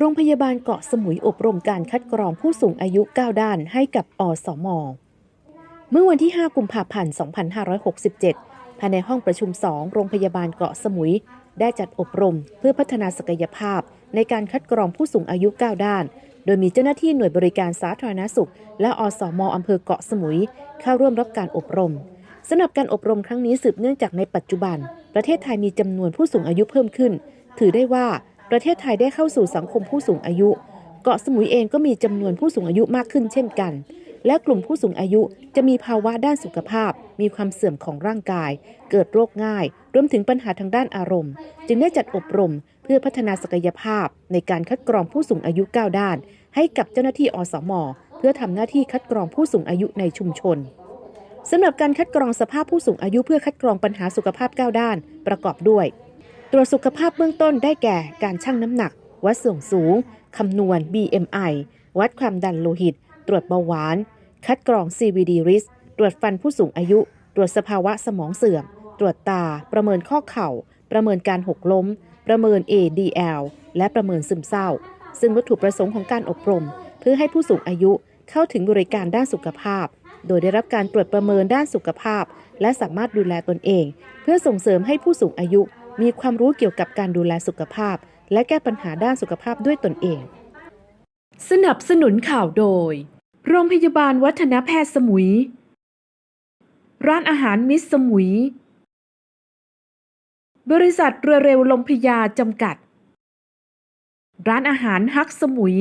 โรงพยาบาลเกาะสมุยอบรมการคัดกรองผู้สูงอายุ 9 ด้านให้กับอสม เมื่อวันที่ 5 กุมภาพันธ์ 2567 ภายในห้องประชุม 2 โรงพยาบาลเกาะสมุย ได้จัดอบรมเพื่อพัฒนาศักยภาพในการคัดกรองผู้สูงอายุ 9 ด้าน โดยมีเจ้าหน้าที่หน่วยบริการสาธารณสุข และอสมอำเภอเกาะสมุย เข้าร่วมรับการอบรมสำหรับการอบรมครั้งนี้สืบเนื่องจากในปัจจุบัน ประเทศไทยมีจำนวนผู้สูงอายุเพิ่มขึ้น ถือได้ว่า ประเทศไทยได้เข้าสู่สังคมผู้สูงอายุ เกาะสมุยเองก็มีจำนวนผู้สูงอายุมากขึ้นเช่นกัน และกลุ่มผู้สูงอายุจะมีภาวะด้านสุขภาพ มีความเสื่อมของร่างกาย เกิดโรคง่าย รวมถึงปัญหาทางด้านอารมณ์ จึงได้จัดอบรมเพื่อพัฒนาศักยภาพ ในการคัดกรองผู้สูงอายุ 9 ด้าน ให้กับเจ้าหน้าที่อสม เพื่อทำหน้าที่คัดกรองผู้สูงอายุในชุมชนสำหรับการคัดกรองสภาพผู้สูงอายุเพื่อคัดกรองปัญหาสุขภาพ 9 ด้าน ประกอบด้วย ตรวจสุขภาพเบื้องต้นได้แก่การชั่งน้ำหนัก วัดส่วนสูง คำนวณ BMI วัดความดันโลหิต ตรวจเบาหวาน คัดกรอง CVD risk ตรวจฟันผู้สูงอายุ ตรวจสภาวะสมองเสื่อม ตรวจตา ประเมินข้อเข่า ประเมินการหกล้ม ประเมิน ADL และประเมินซึมเศร้า ซึ่งวัตถุประสงค์ของการอบรม เพื่อให้ผู้สูงอายุเข้าถึงบริการด้านสุขภาพ โดยได้รับการตรวจประเมินด้านสุขภาพ และสามารถดูแลตนเอง เพื่อส่งเสริมให้ผู้สูงอายุ มีความรู้เกี่ยวกับการดูแลสุขภาพ และแก้ปัญหาด้านสุขภาพด้วยตนเอง สนับสนุนข่าวโดย โรงพยาบาลวัฒนแพทย์สมุย ร้านอาหารมิสสมุย บริษัทเรือเร็วลมพยาจำกัด ร้านอาหารฮักสมุย